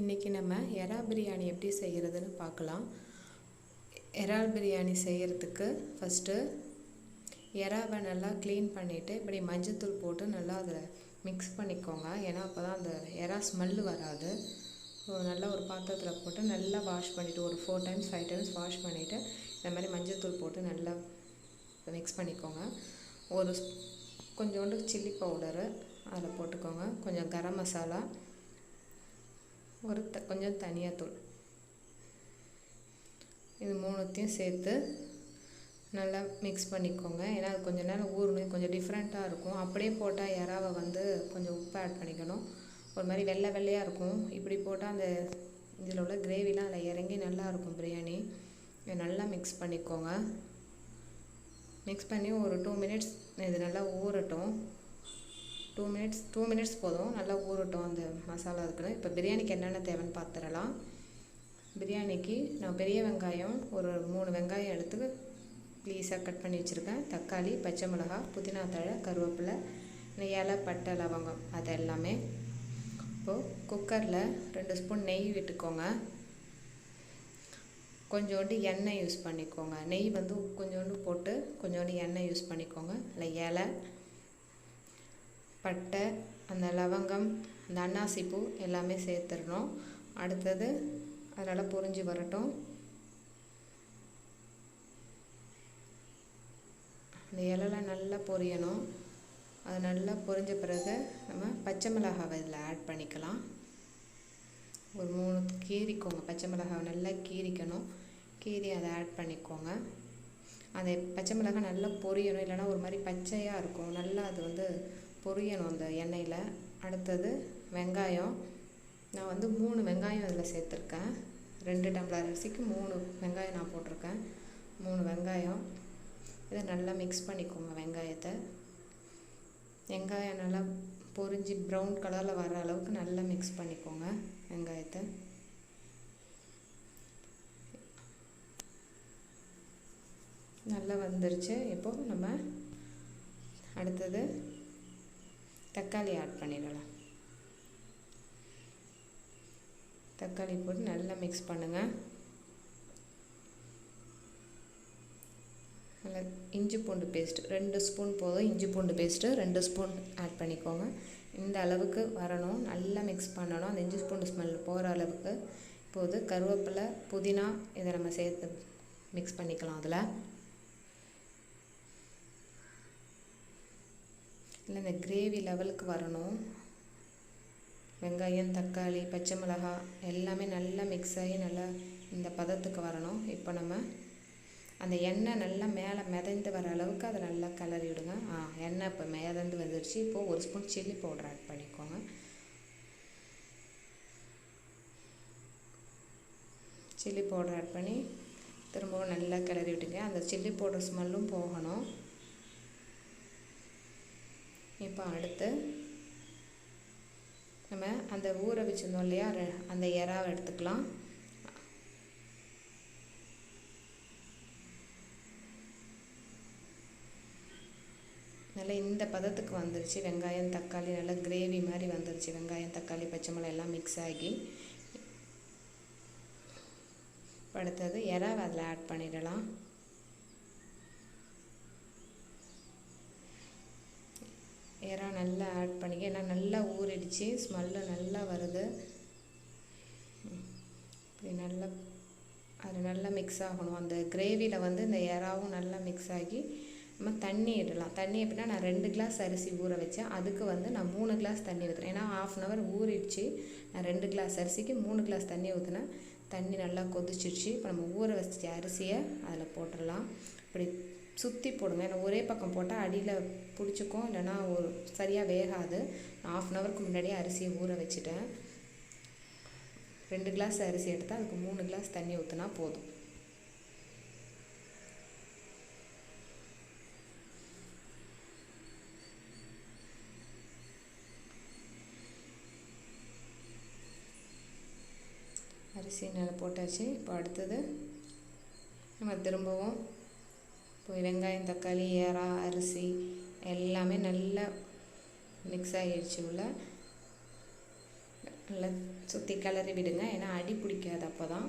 இன்றைக்கி நம்ம எறா பிரியாணி எப்படி செய்கிறதுன்னு பார்க்கலாம். இறால் பிரியாணி செய்கிறதுக்கு ஃபஸ்ட்டு எறாவை நல்லா க்ளீன் பண்ணிவிட்டு இப்படி மஞ்சத்தூள் போட்டு நல்லா அதில் மிக்ஸ் பண்ணிக்கோங்க. ஏன்னா அப்போ தான் அந்த எறா ஸ்மெல்லு வராது. நல்லா ஒரு பாத்திரத்தில் போட்டு நல்லா வாஷ் பண்ணிவிட்டு ஒரு four times five times wash பண்ணிவிட்டு இந்த மாதிரி மஞ்சத்தூள் போட்டு நல்லா மிக்ஸ் பண்ணிக்கோங்க. ஒரு கொஞ்சோண்டு சில்லி பவுடரு அதில் போட்டுக்கோங்க. கொஞ்சம் கரம் மசாலா ஒரு த கொஞ்சம் தனியாத்தூள் இது மூணுத்தையும் சேர்த்து நல்லா மிக்ஸ் பண்ணிக்கோங்க. ஏன்னா அது கொஞ்சம் நேரம் ஊறணும். கொஞ்சம் டிஃப்ரெண்ட்டாக இருக்கும். அப்படியே போட்டால் இறாவை வந்து கொஞ்சம் உப்பு ஆட் பண்ணிக்கணும். ஒரு மாதிரி வெள்ளை வெள்ளையாக இருக்கும். இப்படி போட்டால் அந்த இதில் உள்ள கிரேவிலாம் அதில் இறங்கி நல்லாயிருக்கும் பிரியாணி. நல்லா மிக்ஸ் பண்ணிக்கோங்க. மிக்ஸ் பண்ணி ஒரு டூ மினிட்ஸ் இது நல்லா ஊறட்டும். டூ மினிட்ஸ் டூ மினிட்ஸ் போதும். நல்லா ஊறட்டும் அந்த மசாலா இருக்கணும் இப்போ பிரியாணிக்கு என்னென்ன தேவைன்னு பார்த்துடலாம் பிரியாணிக்கு நான் பெரிய வெங்காயம் ஒரு மூணு வெங்காயம் எடுத்து ப்ளீஸாக கட் பண்ணி வச்சுருக்கேன். தக்காளி பச்சை மிளகா புதினா தழை கருவேப்பிலை இந்த இலை பட்டை லவங்கம் அது எல்லாமே. இப்போது குக்கரில் ரெண்டு ஸ்பூன் நெய் விட்டுக்கோங்க. கொஞ்சோண்டு எண்ணெய் யூஸ் பண்ணிக்கோங்க. நெய் வந்து கொஞ்சோண்டு போட்டு கொஞ்சோண்டு எண்ணெய் யூஸ் பண்ணிக்கோங்க. இல்லை இலை பட்டை அந்த லவங்கம் அந்த அன்னாசி பூ எல்லாமே சேர்த்துடணும். அடுத்தது அதனால் பொரிஞ்சு வரட்டும். அந்த இலெல்லாம் நல்லா பொரியணும். அது நல்லா பொரிஞ்ச பிறகு நம்ம பச்சை மிளகாவை இதில் ஆட் பண்ணிக்கலாம். ஒரு மூணு கீறிக்கோங்க. பச்சை மிளகாவை நல்லா கீறிக்கணும். கீறி அதை ஆட் பண்ணிக்கோங்க. அந்த பச்சை மிளகாய் நல்லா பொரியணும். இல்லைன்னா ஒரு மாதிரி பச்சையாக இருக்கும். நல்லா அது வந்து பொரியணும் அந்த எண்ணெயில். அடுத்தது வெங்காயம். நான் வந்து மூணு வெங்காயம் இதில் சேர்த்துருக்கேன். ரெண்டு டம்ளர் அரிசிக்கு மூணு வெங்காயம் நான் போட்டிருக்கேன். மூணு வெங்காயம். இதை நல்லா மிக்ஸ் பண்ணிக்கோங்க வெங்காயத்தை. வெங்காயம் நல்லா பொரிஞ்சு ப்ரௌன் கலரில் வர அளவுக்கு நல்லா மிக்ஸ் பண்ணிக்கோங்க வெங்காயத்தை. நல்லா வந்துருச்சு. இப்போது நம்ம அடுத்தது தக்காளி ஆட் பண்ணிடலாம். தக்காளி போட்டு நல்லா மிக்ஸ் பண்ணுங்கள் நல்லா இஞ்சி பூண்டு பேஸ்ட்டு ரெண்டு ஸ்பூன் போதும். இஞ்சி பூண்டு பேஸ்ட்டு ரெண்டு ஸ்பூன் ஆட் பண்ணிக்கோங்க. இந்த அளவுக்கு வரணும். நல்லா மிக்ஸ் பண்ணணும். அந்த இஞ்சி பூண்டு ஸ்மெல் போகிற அளவுக்கு. இப்போது கருவேப்பிலை புதினா இதை நம்ம சேர்த்து மிக்ஸ் பண்ணிக்கலாம் அதில். இல்லை இந்த கிரேவி லெவலுக்கு வரணும். வெங்காயம் தக்காளி பச்சை மிளகாய் எல்லாமே நல்லா மிக்ஸ் ஆகி நல்லா இந்த பதத்துக்கு வரணும். இப்போ நம்ம அந்த எண்ணெய் நல்லா மேலே மிதந்து வர அளவுக்கு அதை நல்லா கிளறி விடுங்க. ஆ எண்ணெய் இப்போ மிதந்து வந்துடுச்சு இப்போது ஒரு ஸ்பூன் சில்லி பவுடர் ஆட் பண்ணிக்கோங்க. சில்லி பவுடர் ஆட் பண்ணி திரும்பவும் நல்லா கிளறி விட்டுங்க. அந்த சில்லி பவுடர் ஸ்மெல்லும் போகணும். இப்போ அடுத்து நம்ம அந்த ஊற வச்சுருந்தோம் இல்லையா? அந்த இறாவை எடுத்துக்கலாம். நல்லா இந்த பதத்துக்கு வந்துருச்சு. வெங்காயம் தக்காளி நல்லா கிரேவி மாதிரி வந்துருச்சு. வெங்காயம் தக்காளி பச்சை மிளகாய் எல்லாம் மிக்ஸ் ஆகி. அடுத்தது இறாவை அதில் ஆட் பண்ணிடலாம். நல்லா ஆட் பண்ணிக்க. ஏன்னா நல்லா ஊறிடுச்சு. ஸ்மெல்லு நல்லா வருது. இப்படி நல்லா அது நல்லா மிக்ஸ் ஆகணும். அந்த கிரேவியில் வந்து இந்த இறாவும் நல்லா மிக்ஸ் ஆகி நம்ம தண்ணி இடலாம். தண்ணி எப்படின்னா நான் ரெண்டு கிளாஸ் அரிசி ஊற வச்சேன். அதுக்கு வந்து நான் மூணு கிளாஸ் தண்ணி ஊற்றுறேன் ஏன்னா ஆஃப் அன் ஹவர் ஊறிடுச்சு. நான் ரெண்டு கிளாஸ் அரிசிக்கு மூணு கிளாஸ் தண்ணி ஊற்றினேன் தண்ணி நல்லா கொதிச்சிடுச்சு இப்போ நம்ம ஊற வச்ச அரிசியை அதில் போட்டுடலாம். இப்படி சுற்றி போடுங்க. ஏன்னா ஒரே பக்கம் போட்டால் அடியில் பிடிச்சிக்கும். இல்லைன்னா ஒரு சரியாக வேகாது. நான் ஆஃப் அன் ஹவருக்கு முன்னாடியே அரிசியை ஊற வச்சுட்டேன். ரெண்டு கிளாஸ் அரிசி எடுத்தால் அதுக்கு மூணு கிளாஸ் தண்ணி ஊற்றினா போதும். அரிசி நல்லா போட்டாச்சு. இப்போ அடுத்தது நம்ம திரும்பவும் இப்போ வெங்காயம் தக்காளி ஏறா அரிசி எல்லாமே நல்லா மிக்ஸ் ஆகிடுச்சு உள்ள. நல்லா சுற்றி கிளறி விடுங்க. ஏன்னா அடி பிடிக்காது அப்போ தான்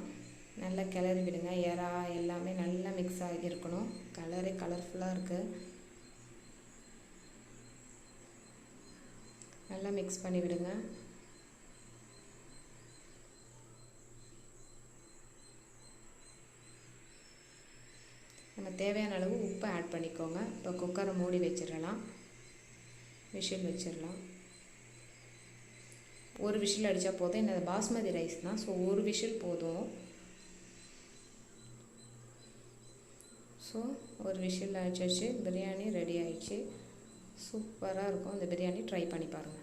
நல்லா கிளறி விடுங்க. எறா எல்லாமே நல்லா மிக்ஸ் ஆகி இருக்கணும் கலரே கலர்ஃபுல்லாக இருக்குது நல்லா மிக்ஸ் பண்ணி விடுங்க நம்ம தேவையான அளவு உப்பை ஆட் பண்ணிக்கோங்க. இப்போ குக்கரை மூடி வச்சிடலாம். விஷில் வச்சிடலாம். ஒரு விஷில் அடித்தா போதும். என்னது பாஸ்மதி ரைஸ் தான் ஸோ ஒரு விஷில் போதும். ஸோ ஒரு விஷில் அடிச்சிச்சு. பிரியாணி ரெடி ஆயிடுச்சு. சூப்பராக இருக்கும். இந்த பிரியாணி ட்ரை பண்ணி பாருங்கள்